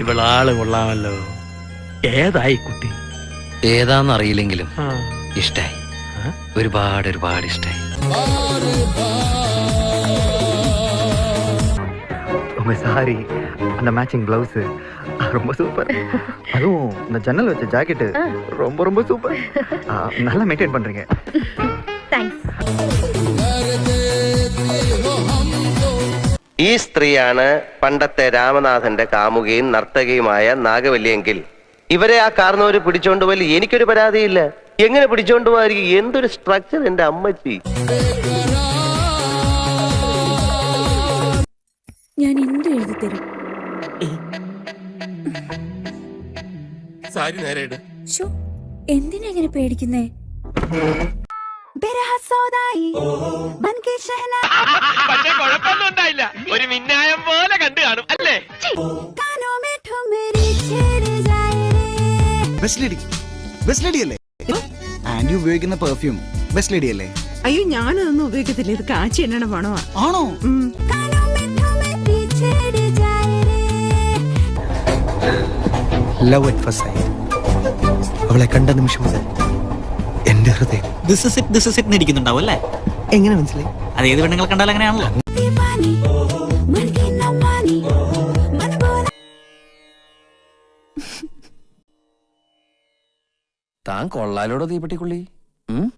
ഇവളാള് കൊള്ളാമല്ലോ ഏതായി കുട്ടി ഏതാന്നറിയില്ലെങ്കിലും ആ. ഇഷ്ടായി ആ? ഒരുപാട് ഒരുപാട് ഇഷ്ടായി உங்க சாரி அந்த மேட்சிங் பிளவுஸ் ரொம்ப சூப்பர் அதுவும் இந்த ஜன்னல் வச்ச ஜாக்கெட்டு ரொம்ப ரொம்ப சூப்பர் நல்லா மெயின்டைன் பண்றீங்க താങ്ക്സ് ഈ സ്ത്രീയാണ് പണ്ടത്തെ രാമനാഥന്റെ കാമുകയും നർത്തകിയുമായ നാഗവല്ലിയെങ്കിൽ. ഇവരെ ആ കാർന്നവര് പിടിച്ചോണ്ട് പോയി എനിക്കൊരു പരാതിയില്ല. എങ്ങനെ പിടിച്ചോണ്ട് പോകാതിരിക്കും എന്തൊരു സ്ട്രക്ചർ എന്റെ അമ്മച്ചി. ഞാൻ എന്ത് എഴുതി തരും? സാരി നേരെ ഷോ എന്തിനാ ഇങ്ങനെ പേടിക്കുന്നേ? പക്ഷേ കുഴപ്പമൊന്നും ഉണ്ടായില്ല ബെസ്റ്റ് ലേഡി ബെസ്റ്റ് ലേഡി അല്ലേ ആന്റി ഉപയോഗിക്കുന്ന പെർഫ്യൂം ബെസ്റ്റ് ലേഡി അല്ലേ അയ്യോ ഞാനതൊന്നും ഉപയോഗിക്കത്തില്ല. ഇത് കാച്ചി എണ്ണ പണമാ. ആണോ? ലവ് അറ്റ് ഫസ്റ്റ് സൈറ്റ് അവളെ കണ്ട നിമിഷം മുതൽ എന്റെ ഹൃദയം this is it this is it ഇരിക്കുന്നുണ്ടാവും അല്ലേ? എങ്ങനെ മനസ്സിലായി? അത് ഏത് പെണ്ണുങ്ങൾ കണ്ടാലും അങ്ങനെയാണല്ലോ. താൻ കൊള്ളാലോടോ തീപ്പെട്ടിക്കുള്ളി? ഉം?